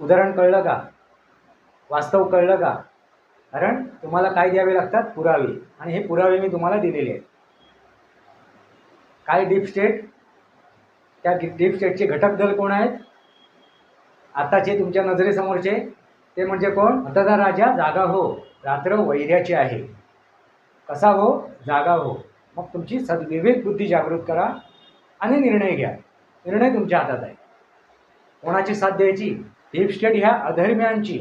उदाहरण कळलं का? वास्तव कळलं का? कारण तुम्हाला काय द्यावे लागतात? पुरावे. आणि हे पुरावे मी तुम्हाला दिलेले आहेत. काय डीप स्टेट? त्या डीप स्टेटचे घटक दल कोण आहेत? आताचे तुमच्या नजरेसमोरचे ते म्हणजे कोण? मतदा राजा जागा हो रात्र वैर्याची आहे. कसा हो? जागा हो. मग तुमची सद्विवेक बुद्धी जागृत करा आणि निर्णय घ्या. निर्णय तुमच्या हातात आहे. कोणाची साथ द्यायची? डीप स्टेट ह्या अधर्म्यांची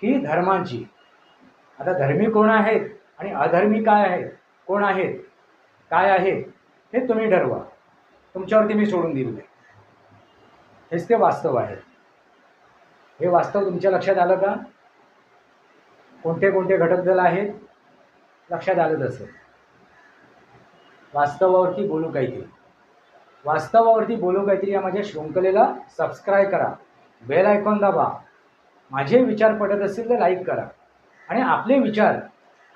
की धर्मांची? आता धर्मी कोण आहेत आणि अधर्मी काय आहेत? कोण आहेत? काय आहेत? हे तुम्ही ठरवा. तुमच्यावरती मी सोडून दिले हेच ते वास्तव आहे. हे वास्तव तुमच्या लक्षात आलं का? कोणते कोणते घटक दल आहेत? लक्षात आलं तसं. वास्तवावरती बोलू काहीतरी. वास्तवावरती बोलू काहीतरी या माझ्या शृंखलेला सबस्क्राईब करा. बेल आयकॉन दाबा. माझे विचार पडत असतील तर लाईक करा. आणि आपले विचार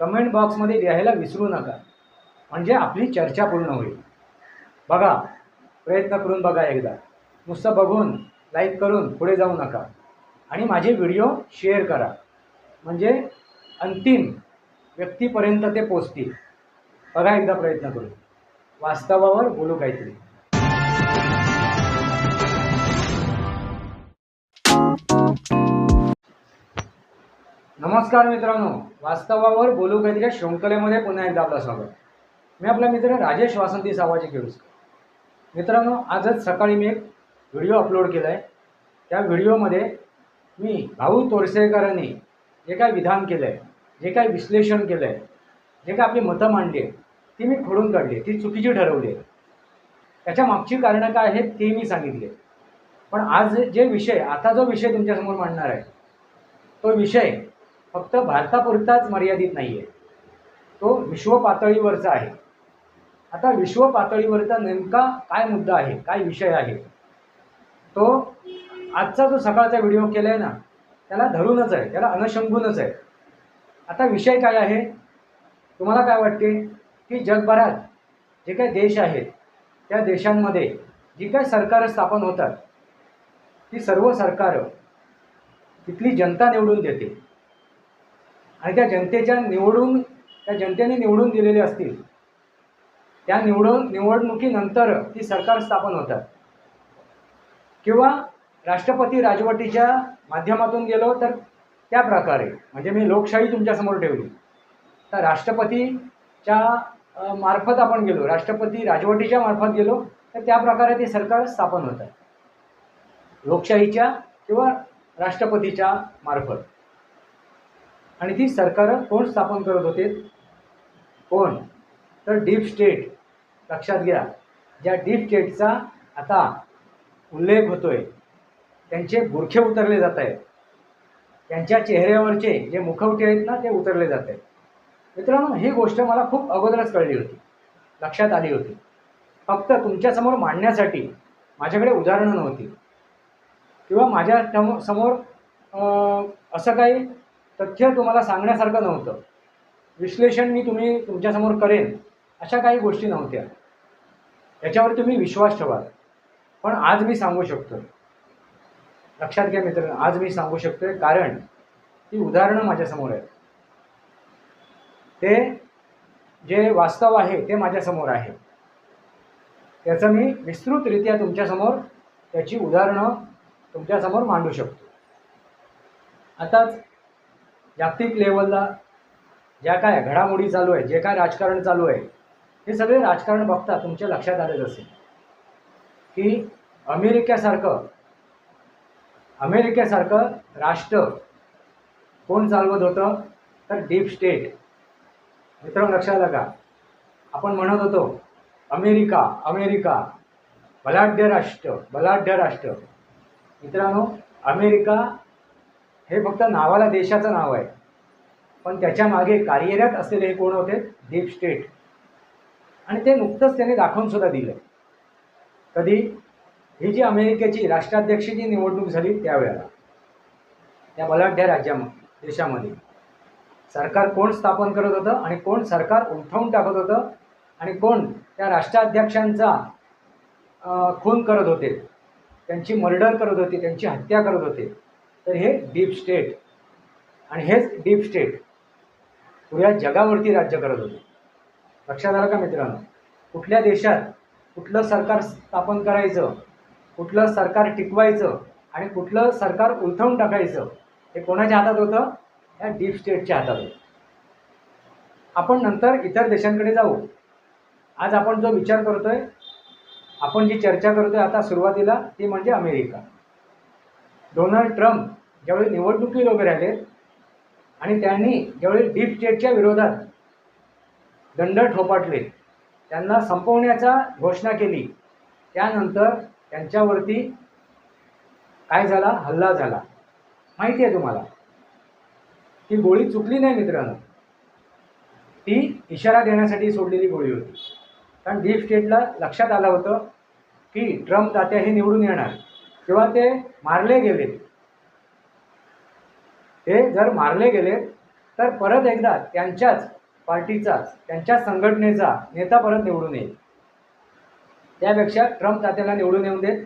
कमेंट बॉक्समध्ये लिहायला विसरू नका. म्हणजे आपली चर्चा पूर्ण होईल. बघा प्रयत्न करून बघा एकदा. नुसतं बघून लाईक करून पुढे जाऊ नका. आणि माझे व्हिडिओ शेअर करा. म्हणजे अंतिम व्यक्तीपर्यंत ते पोचतील. बघा एकदा प्रयत्न करून. वास्तवावर बोलू काहीतरी. नमस्कार मित्रांनो. वास्तवावर बोलू काहीतरी या शृंखलेमध्ये पुन्हा एकदा आपलं स्वागत. मी आपला मित्र राजेश वासंती सावाचे केळुसकर. मित्रांनो आजच सकाळी मी एक व्हिडिओ अपलोड केला आहे त्या व्हिडिओमध्ये मी भाऊ तोरसेकरांनी जे काय विधान केलं आहे जे काय विश्लेषण केलं आहे जे काय आपली मतं मांडली आहे ती मी खोडून काढली ती चुकीची ठरवली आहे त्याच्या मागची कारणं काय आहेत ते मी सांगितले पण आज जे विषय आता जो विषय तुमच्यासमोर मांडणार आहे तो विषय फक्त भारतापुरताच मर्यादित नाही आहे तो विश्व पातळीवरचा आहे. आता विश्व पातळीवरचा नेमका काय मुद्दा आहे काय विषय आहे तो आजचा जो सकाळचा व्हिडिओ केला आहे ना त्याला धरूनच आहे त्याला अनशंभूनच आहे. आता विषय काय आहे? तुम्हाला काय वाटते? की जगभरात जे काही देश आहेत त्या देशांमध्ये जी काही सरकारं स्थापन होतात ती सर्व सरकारं तिथली जनता निवडून देते. आणि त्या जनतेच्या निवडून त्या जनतेने निवडून दिलेले असतील त्या निवडून निवडणुकीनंतर ती सरकार स्थापन होतात. किंवा राष्ट्रपती राजवटीच्या माध्यमातून गेलो तर त्या प्रकारे म्हणजे मी लोकशाही तुमच्यासमोर ठेवली. तर राष्ट्रपतीच्या मार्फत आपण गेलो राष्ट्रपती राजवटीच्या मार्फत गेलो तर त्या प्रकारे ते सरकार स्थापन होतात. लोकशाहीच्या किंवा राष्ट्रपतीच्या मार्फत. आणि ती सरकारं कोण स्थापन करत होते? कोण? तर डीप स्टेट लक्षात घ्या. ज्या डीप स्टेटचा आता उल्लेख होतो आहे त्यांचे बुरखे उतरले जात आहेत. त्यांच्या चेहऱ्यावरचे जे मुखवटे आहेत ना ते उतरले जात आहेत. मित्रांनो ही गोष्ट मला खूप अगोदरच कळली होती. लक्षात आली होती. फक्त तुमच्यासमोर मांडण्यासाठी माझ्याकडे उदाहरणं नव्हती. किंवा माझ्या समो- समोर असं काही तथ्य तुम्हाला सांगण्यासारखं नव्हतं. विश्लेषण मी तुम्ही तुमच्यासमोर करेन अशा काही गोष्टी नव्हत्या. याच्यावर तुम्ही विश्वास ठेवाल पण आज मी सांगू शकतो लक्षात घ्या मित्रांनो आज मी सांगू शकतोय कारण ती उदाहरणं माझ्यासमोर आहेत. ते जे वास्तव आहे ते माझ्यासमोर आहे. त्याचं मी विस्तृतरित्या तुमच्यासमोर त्याची उदाहरणं तुमच्यासमोर मांडू शकतो. आताच जागतिक लेवलला ज्या काय घडामोडी चालू आहे जे काय राजकारण चालू आहे हे सगळे राजकारण बघता तुमच्या लक्षात आलेच असेल. की अमेरिकेसारखं अमेरिकेसारखं राष्ट्र कोण चालवत होतं? तर डीप स्टेट. मित्र लक्षात आलं का आपण म्हणत होतो अमेरिका अमेरिका बलाढ्य राष्ट्र बलाढ्य राष्ट्र. मित्रांनो अमेरिका हे फक्त नावाला देशाचं नाव आहे. पण त्याच्यामागे कार्यरत असलेले हे कोण होते? Deep state. आणि ते नुकतंच त्याने दाखवून सुद्धा दिलं कधी? ही जी अमेरिकेची राष्ट्राध्यक्षाची निवडणूक झाली त्यावेळेला. त्या बलाढ्य राज्याम देशामध्ये. सरकार कोण स्थापन करत होतं आणि कोण सरकार उलथवून टाकत होतं आणि कोण त्या राष्ट्राध्यक्षांचा खून करत होते? त्यांची मर्डर करत होते त्यांची हत्या करत होते. तर हे डीप स्टेट. आणि हेच डीप स्टेट पुऱ्या जगावरती राज्य करत होते. लक्षात आलं का मित्रांनो? कुठल्या देशात कुठलं सरकार स्थापन करायचं कुठलं सरकार टिकवायचं आणि कुठलं सरकार उलथवून टाकायचं हे कोणाच्या हातात होतं? या डीप स्टेटच्या हातात होतं. आपण नंतर इतर देशांकडे जाऊ. आज आपण जो विचार करतोय आपण जी चर्चा करतोय आता सुरुवातीला ती म्हणजे अमेरिका. डोनाल्ड ट्रम्प ज्यावेळी निवडणुकीला उभे राहिले आणि त्यांनी ज्यावेळी डीप स्टेटच्या विरोधात दंड ठोपाटले त्यांना संपवण्याचा घोषणा केली त्यानंतर त्यांच्यावरती काय झाला? हल्ला झाला. माहिती आहे तुम्हाला? ती गोळी चुकली नाही मित्रांनो. ती इशारा देण्यासाठी सोडलेली गोळी होती. कारण डीप स्टेटला लक्षात आलं होतं की ट्रम्प तात्या हे निवडून येणार. किंवा ते मारले गेले. ते जर मारले गेले तर परत एकदा त्यांच्याच पार्टीचाच त्यांच्या संघटनेचा नेता परत निवडून येईल. त्यापेक्षा ट्रम्प तात्याला निवडून येऊन देत.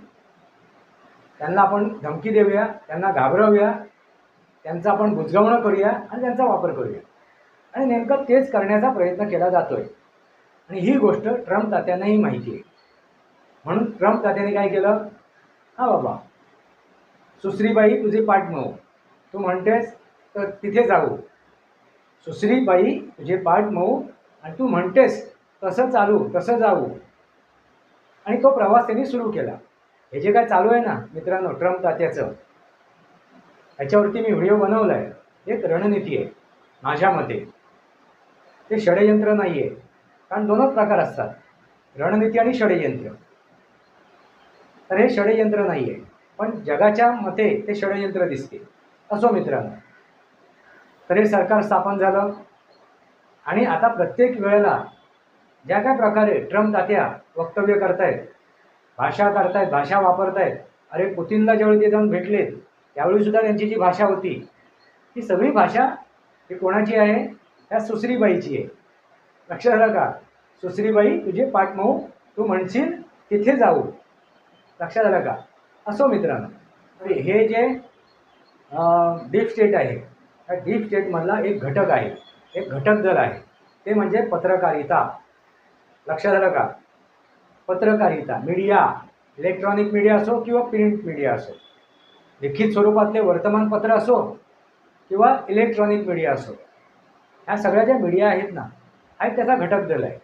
त्यांना आपण धमकी देऊया त्यांना घाबरवूया त्यांचं आपण बुजगवणं करूया आणि त्यांचा वापर करूया. आणि नेमकं तेच करण्याचा प्रयत्न केला जातोय. आणि ही गोष्ट ट्रम्प तात्यांनाही माहिती आहे. म्हणून ट्रम्प तात्याने काय केलं? हा बाबा सुश्रीबाई तुझी पाठ मऊ तू म्हणतेस तर तिथे जाऊ. सुश्रीबाई तुझे पाठ मऊ आणि तू म्हणतेस तसं चालू तसं जाऊ. आणि तो प्रवास त्यांनी सुरू केला. हे जे काय चालू आहे ना मित्रांनो ट्रम्प तात्याचं ह्याच्यावरती मी व्हिडिओ बनवला आहे एक रणनीती आहे माझ्या मते. ते षडयंत्र नाही आहे कारण दोनच प्रकार असतात. रणनीती आणि षडयंत्र. तर हे षडयंत्र नाही आहे पण जगाच्या मते ते षडयंत्र दिसते. असो मित्रांनो. तर हे सरकार स्थापन झालं. आणि आता प्रत्येक वेळेला ज्या काय प्रकारे ट्रम्प तात्या वक्तव्य करतायत भाषा करतायत भाषा वापरतायत अरे पुतीनला ज्यावेळी ते जाऊन भेटलेत त्यावेळी सुद्धा त्यांची जी भाषा होती ती सगळी भाषा ही कोणाची आहे? त्या सुसरीबाईची आहे. लक्षात का? सुश्रीबाई तुझे पाठमाऊ तू म्हणशील तिथे जाऊ. लक्षात आलं का? असो मित्रांनो. तर हे जे डीप स्टेट आहे त्या डीप स्टेटमधला एक घटक आहे एक घटक दल आहे. ते म्हणजे पत्रकारिता. लक्षात आलं का? पत्रकारिता मीडिया इलेक्ट्रॉनिक मीडिया असो किंवा प्रिंट मीडिया असो. लिखित स्वरूपातले वर्तमानपत्र असो किंवा इलेक्ट्रॉनिक मीडिया असो. ह्या सगळ्या ज्या मीडिया आहेत ना आणि त्याचा घटक दल आहे.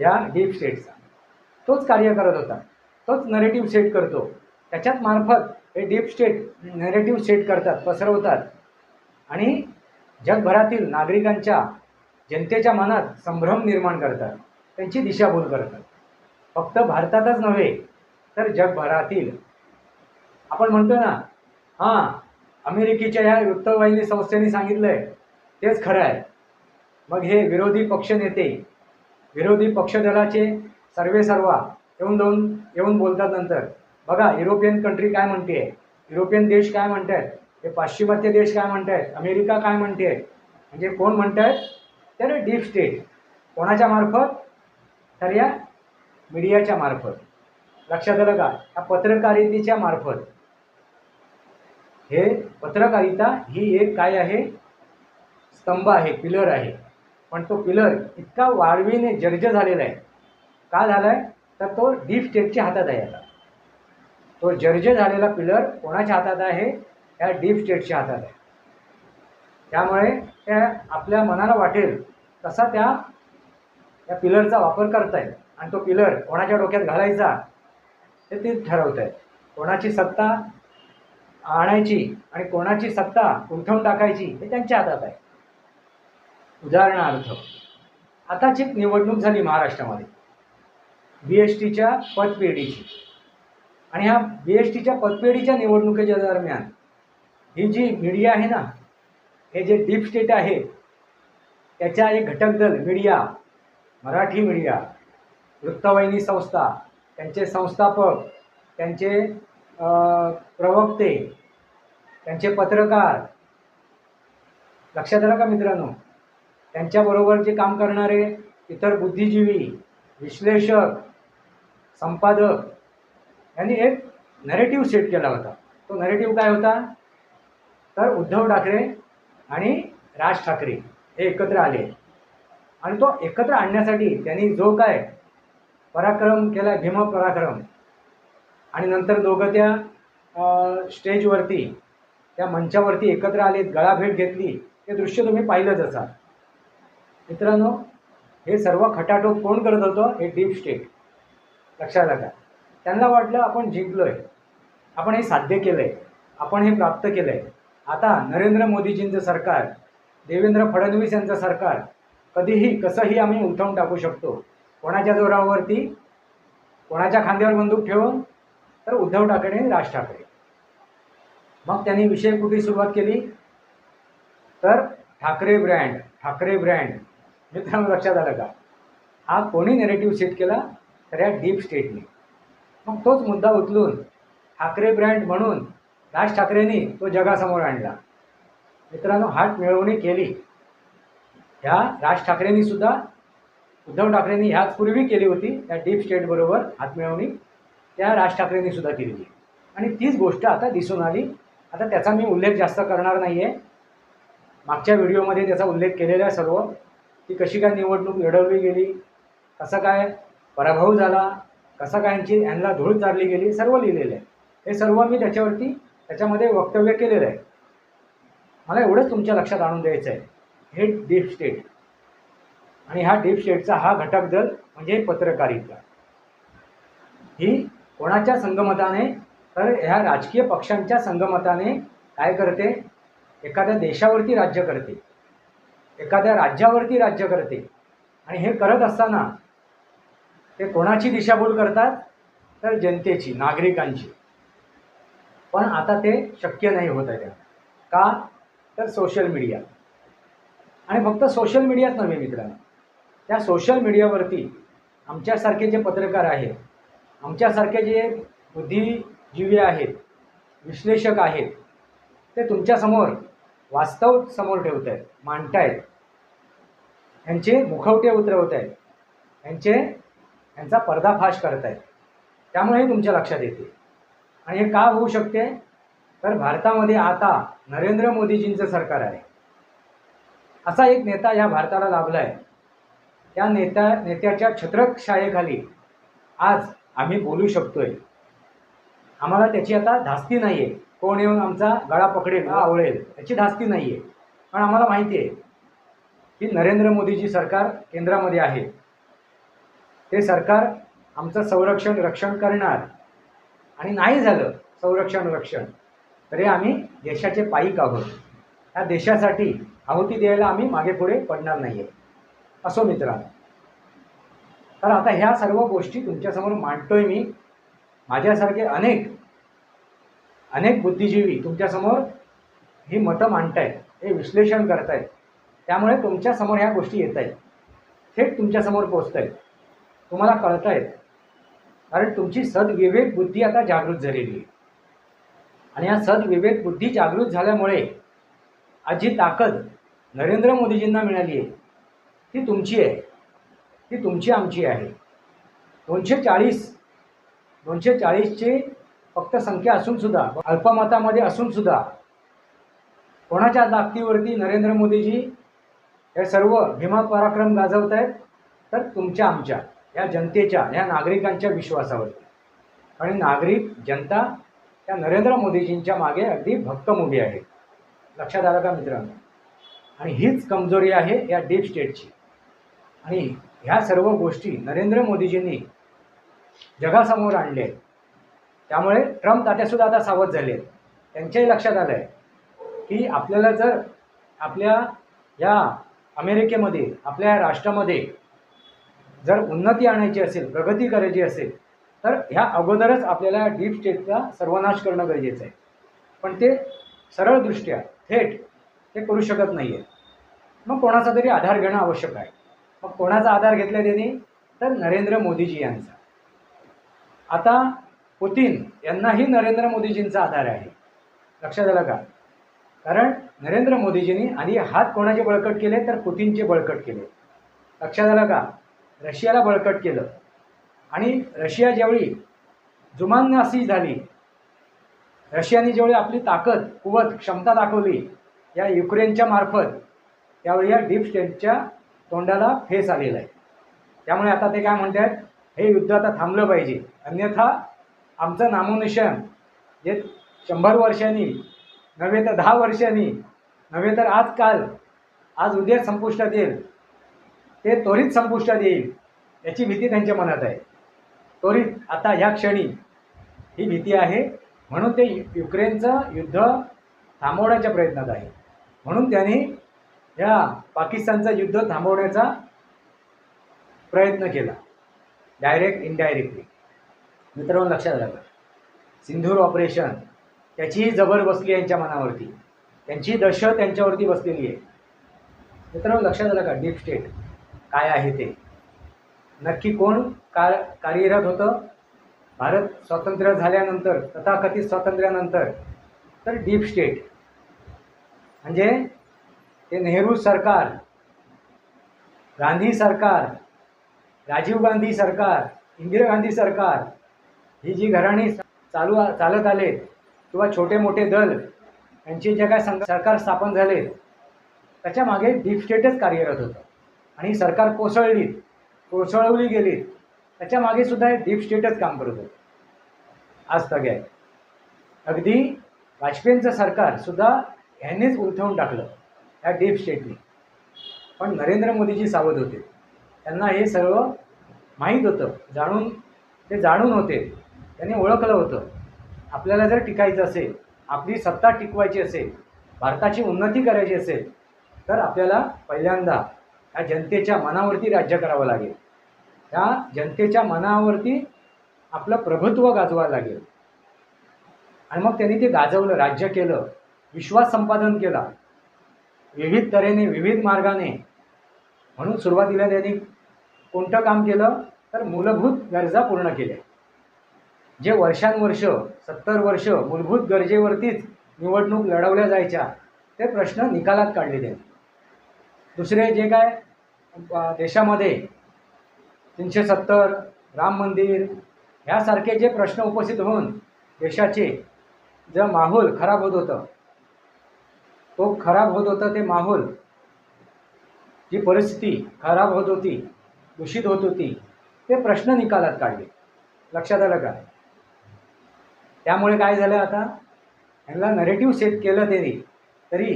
या डीप स्टेटचा तोच कार्य करत होता. तोच नरेटिव्ह सेट करतो. त्याच्यात मार्फत हे डीप स्टेट नरेटिव्ह सेट करतात पसरवतात. आणि जगभरातील नागरिकांच्या जनतेच्या मनात संभ्रम निर्माण करतात. त्यांची दिशाभूल करतात. फक्त भारतातच नव्हे तर जगभरातील. आपण म्हणतो ना हां अमेरिकेच्या ह्या वृत्तवाहिनी संस्थेने सांगितलं आहे तेच खरं आहे. मग हे विरोधी पक्षनेते विरोधी पक्षदलाचे सर्वे सर्वा येऊन जाऊन येऊन बोलतात नंतर बघा युरोपियन कंट्री काय म्हणते? युरोपियन देश काय म्हणत आहेत हे पाश्चिमात्य देश काय म्हणत आहेत अमेरिका काय म्हणते? म्हणजे कोण म्हणत आहेत तर डीप स्टेट. कोणाच्या मार्फत? तर या मीडियाच्या मार्फत. लक्षात आलं का? या पत्रकारितेच्या मार्फत. हे पत्रकारिता ही एक काय आहे? स्तंभ आहे पिलर आहे. पण तो पिलर इतका वाळवीने जर्ज झालेला आहे. का झाला आहे तर तो डीप स्टेटच्या हातात आहे आता. तो जर्ज झालेला पिलर कोणाच्या हातात आहे? या डीप स्टेटच्या हातात आहे. त्यामुळे त्या आपल्या मनाला वाटेल तसा त्या त्या पिलरचा वापर करतायत. आणि तो पिलर कोणाच्या डोक्यात घालायचा ते ते ठरवत आहेत कोणाची सत्ता आणायची आणि कोणाची सत्ता उलथवून टाकायची हे त्यांच्या हातात आहे. उदाहरणार्थ आताची निवडणूक झाली महाराष्ट्रामध्ये. बी एस टीच्या पतपेढीची आणि ह्या बी एस टीच्या पतपेढीच्या निवडणुकीच्या दरम्यान ही जी मीडिया आहे ना हे जे डीप स्टेट आहे त्याच्या एक घटक दल मीडिया मराठी मीडिया वृत्तवाहिनी संस्था त्यांचे संस्थापक त्यांचे प्रवक्ते त्यांचे पत्रकार. लक्षात आलं का मित्रांनो? त्यांच्याबरोबर जे काम करणारे इतर बुद्धिजीवी विश्लेषक संपादक यांनी एक नरेटिव्ह सेट केला होता. तो नरेटिव्ह काय होता? तर उद्धव ठाकरे आणि राज ठाकरे हे एकत्र आले. आणि तो एकत्र आणण्यासाठी त्यांनी जो काय पराक्रम केला भीम पराक्रम आणि नंतर दोघं त्या स्टेजवरती त्या मंचावरती एकत्र आले गळाभेट घेतली. हे दृश्य तुम्ही पाहिलंच असाल. मित्रांनो हे सर्व खटाटोप कोण करत होतं? हे डीप स्टेट लक्षात आला त्यांना वाटलं आपण जिंकलो आहे आपण हे साध्य केलं आहे आपण हे प्राप्त केलं आहे आता नरेंद्र मोदीजींचं सरकार देवेंद्र फडणवीस यांचं सरकार कधीही कसंही आम्ही उठवून टाकू शकतो. कोणाच्या जोरावरती? कोणाच्या खांद्यावर बंदूक ठेवून? तर उद्धव ठाकरे आणि राज ठाकरे. मग त्यांनी विषय कुठे सुरुवात केली? तर ठाकरे ब्रँड ठाकरे ब्रँड. मित्रांनो लक्षात आलं का? हा कोणी नेरेटिव्ह सेट केला? तर या डीप स्टेटने मग तोच मुद्दा उचलून ठाकरे ब्रँड म्हणून राज ठाकरेंनी तो जगासमोर आणला. मित्रांनो हात मिळवणी केली. ह्या राज ठाकरेंनी सुद्धा उद्धव ठाकरेंनी ह्याच पूर्वी केली होती त्या डीप स्टेटबरोबर हातमिळवणी त्या राज ठाकरेंनी सुद्धा केलेली आणि तीच गोष्ट आता दिसून आली. आता त्याचा मी उल्लेख जास्त करणार नाही आहे मागच्या व्हिडिओमध्ये त्याचा उल्लेख केलेला आहे सर्व. ती कशी काय निवडणूक लढवली गेली कसं काय पराभव झाला कसं काय यांची यांना धूळ चारली गेली सर्व लिहिलेलं आहे. हे सर्व मी त्याच्यावरती त्याच्यामध्ये वक्तव्य केलेलं आहे. मला एवढंच तुमच्या लक्षात आणून द्यायचं आहे. हे डीप स्टेट. आणि हा डीप स्टेटचा हा घटक दल म्हणजे पत्रकारिता. ही कोणाच्या संगमताने तर ह्या राजकीय पक्षांच्या संगमताने काय करते? एखाद्या देशावरती राज्य करते. एखाद्या राज्यावरती राज्य करते. आणि हे करत असताना ते कोणाची दिशाभूल करतात? तर जनतेची नागरिकांची. पण आता ते शक्य नाही होत आहे का? तर सोशल मीडिया आणि फक्त सोशल मीडियाच नव्हे मित्रांनो. त्या सोशल मीडियावरती आमच्यासारखे जे पत्रकार आहेत आमच्यासारखे जे बुद्धिजीवी आहेत विश्लेषक आहेत ते तुमच्यासमोर वास्तव समोर ठेवत आहेत मांडतायत. यांचे मुखवटे उतरवत आहेत यांचे यांचा पर्दाफाश करत आहेत त्यामुळे हे तुमच्या लक्षात येते. आणि हे का होऊ शकते? तर भारतामध्ये आता नरेंद्र मोदीजींचं सरकार आहे. असा एक नेता या भारताला लाभला आहे त्या नेत्या नेत्याच्या छत्रकशाहीखाली आज आम्ही बोलू शकतोय. आम्हाला त्याची आता धास्ती नाही आहे कोण येऊन आमचा गळा पकडेल का आवळेल याची धास्ती नाही आहे पण आम्हाला माहिती आहे की नरेंद्र मोदीजी सरकार केंद्रामध्ये आहे. ते सरकार आमचं संरक्षण रक्षण करणार. आणि नाही झालं संरक्षण रक्षण तरी आम्ही देशाचे पाईक आहोत. ह्या देशासाठी आहुती द्यायला आम्ही मागे पुढे पडणार नाही आहे असो मित्रांनो. तर आता ह्या सर्व गोष्टी तुमच्यासमोर मांडतोय मी. माझ्यासारखे अनेक अनेक बुद्धिजीवी तुमच्यासमोर ही मतं मांडतायत हे विश्लेषण करतायत. त्यामुळे तुमच्यासमोर ह्या गोष्टी येत आहेत थेट तुमच्यासमोर पोचत आहेत तुम्हाला कळत आहेत कारण तुमची सद्विवेक बुद्धी आता जागृत झालेली आहे. आणि या सद्विवेक बुद्धी जागृत झाल्यामुळे आज जी ताकद नरेंद्र मोदीजींना मिळाली आहे ती तुमची आहे. ती तुमची आमची आहे. दोनशे चाळीस दोनशे चाळीसची फक्त संख्या असून सुद्धा अल्पमतामध्ये असून सुद्धा कोणाच्या ताकदीवरती नरेंद्र मोदीजी हे सर्व भीमा पराक्रम गाजवत आहेत तर तुमच्या आमच्या या जनतेच्या या नागरिकांच्या विश्वासावरती. आणि नागरिक जनता त्या नरेंद्र मोदीजींच्या मागे अगदी भक्कम उभी आहे. लक्षात आलं का मित्रांनो? आणि हीच कमजोरी आहे या डीप स्टेटची. आणि ह्या सर्व गोष्टी नरेंद्र मोदीजींनी जगासमोर आणल्या आहेत त्यामुळे ट्रम्प तात्यासुद्धा आता सावध झाले. आहेत त्यांच्याही लक्षात आलं आहे की आपल्याला जर आपल्या या अमेरिकेमध्ये आपल्या राष्ट्रामध्ये जर उन्नती आणायची असेल प्रगती करायची असेल तर ह्या अगोदरच आपल्याला डीप स्टेटचा सर्वनाश करणं गरजेचं आहे. पण ते सरळदृष्ट्या थेट ते करू शकत नाही आहे मग कोणाचा तरी आधार घेणं आवश्यक आहे. मग कोणाचा आधार घेतला त्यांनी? तर नरेंद्र मोदीजी यांचा. आता पुतीन यांनाही नरेंद्र मोदीजींचा आधार आहे. लक्षात आलं का? कारण नरेंद्र मोदीजींनी आधी हात कोणाचे बळकट केले तर पुतीनचे बळकट केले. लक्षात आलं का? रशियाला बळकट केलं. आणि रशिया ज्यावेळी जुमाननासी झाली रशियाने जेवढी आपली ताकद कुवत क्षमता दाखवली या युक्रेनच्या मार्फत त्यावेळी या डीप स्टेटच्या तोंडाला फेस आलेला आहे. त्यामुळे आता ते काय म्हणतात हे युद्ध आता थांबलं पाहिजे. अन्यथा आमचं नामोनिशन जे शंभर वर्षांनी नव्हे तर दहा वर्षांनी नव्हे तर आजकाल आज उद्या संपुष्टात येईल ते त्वरित संपुष्टात येईल याची भीती त्यांच्या मनात आहे. त्वरित आता ह्या क्षणी ही भीती आहे म्हणून ते यु- युक्रेनचं युद्ध थांबवण्याच्या प्रयत्नात आहे. म्हणून त्यांनी या पाकिस्तानचं युद्ध थांबवण्याचा प्रयत्न केला. डायरेक्ट इनडायरेक्टली मित्रांनो लक्षात राहा सिंधूर ऑपरेशन त्याचीही जबर बसली यांच्या मनावरती. त्यांची दहशत त्यांच्यावरती बसलेली आहे. मित्रांनो लक्षात आलं का डीप स्टेट काय आहे ते? नक्की कोण का कार्यरत होतं? भारत स्वातंत्र्य झाल्यानंतर तथाकथित स्वातंत्र्यानंतर तर डीप स्टेट म्हणजे ते नेहरू सरकार गांधी सरकार राजीव गांधी सरकार इंदिरा गांधी सरकार ही जी घराणी चालू चालत आले किंवा छोटे मोठे दल यांचे जे काय संघ सरकार स्थापन झाले त्याच्यामागे डीप स्टेटच कार्यरत होतं. आणि ही सरकार कोसळली कोसळवली गेली त्याच्यामागे सुद्धा हे डीप स्टेटच काम करत होतं. आज तग अगदी वाजपेयींचं सरकार सुद्धा ह्यांनीच उलथवून टाकलं ह्या डीप स्टेटने. पण नरेंद्र मोदीजी सावध होते. त्यांना हे सर्व माहीत होतं जाणून ते जाणून होते. त्यांनी ओळखलं होतं. आपल्याला जर टिकायचं असेल आपली सत्ता टिकवायची असेल भारताची उन्नती करायची असेल तर आपल्याला पहिल्यांदा या जनतेच्या मनावरती राज्य करावं लागेल. त्या जनतेच्या मनावरती आपलं प्रभुत्व गाजवावं लागेल. आणि मग त्यांनी ते गाजवलं राज्य केलं विश्वास संपादन केला. विविध तऱ्हेने विविध मार्गाने. म्हणून सुरुवातीला त्यांनी कोणतं काम केलं? तर मूलभूत गरजा पूर्ण केल्या. जे वर्षानुवर्ष सत्तर वर्ष मूलभूत गरजेवरतीच निवडणूक लढवल्या जायच्या ते प्रश्न निकालात काढले दुसरे जे काय देशामध्ये तीनशे सत्तर राम मंदिर ह्यासारखे जे प्रश्न उपस्थित होऊन देशाचे जे माहोल खराब होत होतं तो खराब होत होतं ते माहोल जी परिस्थिती खराब होत होती दूषित होत होती ते प्रश्न निकालात काढले. लक्षात आलं का? त्यामुळे काय झालं आता? ह्यांना नरेटिव्ह सेट केलं तरी तरी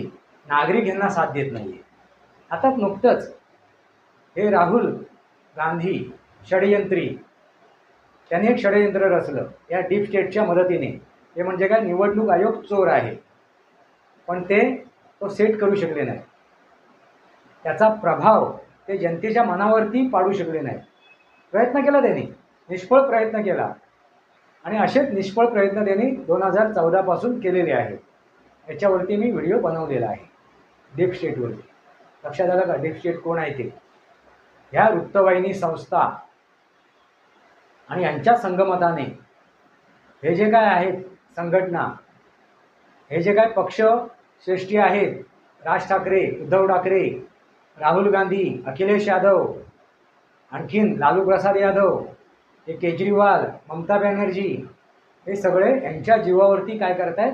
नागरिक ह्यांना साथ देत नाही आहे आता नुकतंच हे राहुल गांधी षडयंत्री त्यांनी एक षडयंत्र रचलं या डीप स्टेटच्या मदतीने. ते म्हणजे काय? निवडणूक आयोग चोर आहे. पण ते तो सेट करू शकले नाही त्याचा प्रभाव ते जनतेच्या मनावरती पाडू शकले नाही प्रयत्न केला त्यांनी. निष्फळ प्रयत्न केला. आणि असेच निष्फळ प्रयत्न त्यांनी दोन हजार चौदापासून केलेले आहेत. याच्यावरती मी व्हिडिओ बनवलेला आहे. डीप स्टेटवरती लक्षात आलं का? डीप स्टेट कोण आहे ते? ह्या वृत्तवाहिनी संस्था आणि यांच्या संगमताने हे जे काय आहेत संघटना हे जे काय पक्ष श्रेष्ठी आहेत राज ठाकरे उद्धव ठाकरे राहुल गांधी अखिलेश यादव आणखीन लालू प्रसाद यादव हे केजरीवाल ममता बॅनर्जी हे सगळे यांच्या जीवावरती काय करतायत?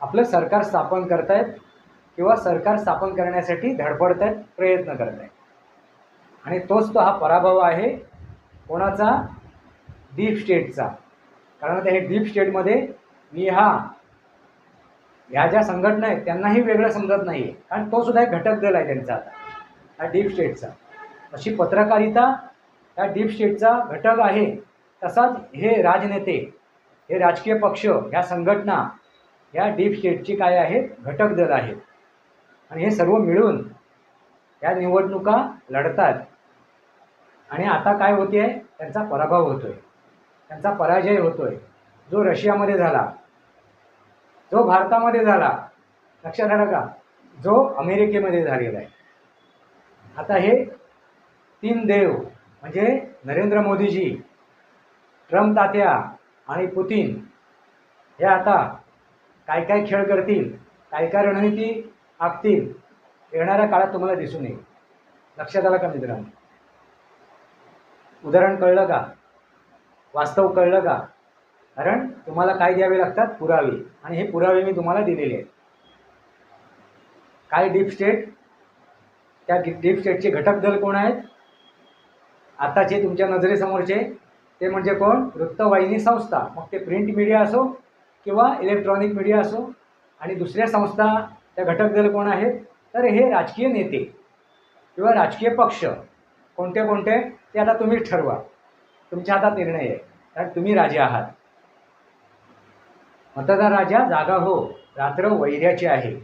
आपलं सरकार स्थापन करतायत किंवा सरकार स्थापन करण्यासाठी धडपडत आहेत प्रयत्न करत आहेत आणि तोच तो हा पराभव आहे कोणाचा? डीप स्टेटचा. कारण आता हे डीप स्टेटमध्ये मी हा ह्या ज्या संघटना आहेत त्यांनाही वेगळं समजत नाही आहे कारण तो सुद्धा एक घटक दल आहे त्यांचा आता हा डीप स्टेटचा. अशी पत्रकारिता या डीप स्टेटचा घटक आहे. तसाच हे राजनेते हे राजकीय पक्ष ह्या संघटना या डीप स्टेटची काय आहेत? घटक दल आहेत. आणि हे सर्व मिळून या निवडणुका लढतात. आणि आता काय होते आहे त्यांचा पराभव होतो आहे त्यांचा पराजय होतो आहे जो रशियामध्ये झाला जो भारतामध्ये झाला लक्षात आलं का? जो अमेरिकेमध्ये झालेला आहे. आता हे तीन देव म्हणजे नरेंद्र मोदीजी ट्रम्प तात्या आणि पुतीन हे आता काय काय खेळ करतील काय काय रणनीती आखतील येणाऱ्या काळात तुम्हाला दिसून येईल. लक्षात आलं का मित्रांनो? उदाहरण कळलं का? वास्तव कळलं का? कारण तुम्हाला काय द्यावे लागतात? पुरावे. आणि हे पुरावे मी तुम्हाला दिलेले आहेत. काय डीप स्टेट? त्या डीप स्टेटचे घटक दल कोण आहेत? आताचे तुमच्या नजरेसमोरचे ते म्हणजे कोण? वृत्तवाहिनी संस्था. मग ते प्रिंट मीडिया असो किंवा इलेक्ट्रॉनिक मीडिया असो आणि दुसऱ्या संस्था त्या घटक दल कोण आहेत? तर हे राजकीय नेते किंवा राजकीय पक्ष कोणते कोणते? ते आता तुम्हीच ठरवा. तुमच्या हातात निर्णय आहे. कारण तुम्ही राजे आहात. मतदार राजा जागा हो रात्र वैर्याची आहे.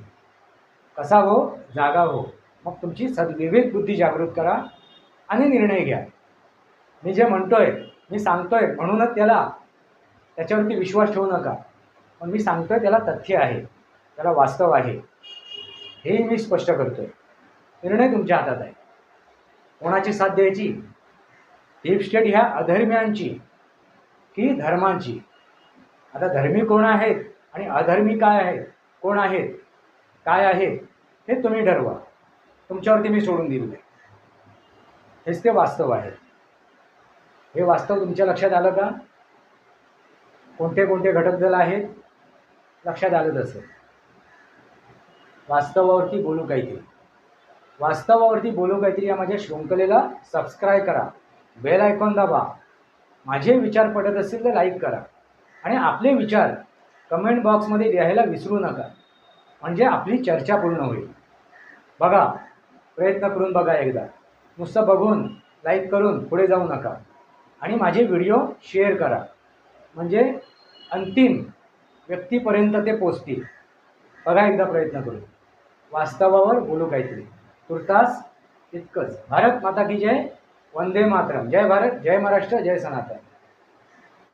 कसा हो? जागा हो. मग तुमची सद्विवेक बुद्धी जागृत करा आणि निर्णय घ्या. मी जे म्हणतोय मी सांगतोय म्हणूनच त्याला त्याच्यावरती विश्वास ठेवू नका. पण मी सांगतोय त्याला तथ्य आहे त्याला वास्तव आहे. हेही मी स्पष्ट करतोय. निर्णय तुमच्या हातात आहे. कोणाची साथ द्यायची? डीप स्टेट ह्या अधर्मियांची की धर्मांची? आता धर्मी कोण आहेत आणि अधर्मी काय आहेत? कोण आहेत? काय आहेत? हे तुम्ही ठरवा. तुमच्यावरती मी सोडून दिले हेच ते वास्तव आहे. हे वास्तव तुमच्या लक्षात आलं का? कोणते कोणते घटक दल आहेत? लक्षात आलं तसं. वास्तवावरती बोलू काहीतरी. वास्तवावरती बोलू काहीतरी या माझ्या शृंखलेला सबस्क्राईब करा. बेल आयकॉन दाबा. माझे विचार पडत असतील तर लाईक करा. आणि आपले विचार कमेंट बॉक्समध्ये लिहायला विसरू नका. म्हणजे आपली चर्चा पूर्ण होईल. बघा प्रयत्न करून बघा एकदा. नुसतं बघून लाईक करून पुढे जाऊ नका. आणि माझे व्हिडिओ शेअर करा. म्हणजे अंतिम व्यक्तीपर्यंत ते पोचतील. बघा एकदा प्रयत्न करू वास्तवावर बोलू काहीतरी. तुर्तास इतकंच भारत माता की जय. वंदे मातरम. जय भारत जय महाराष्ट्र जय सनातन.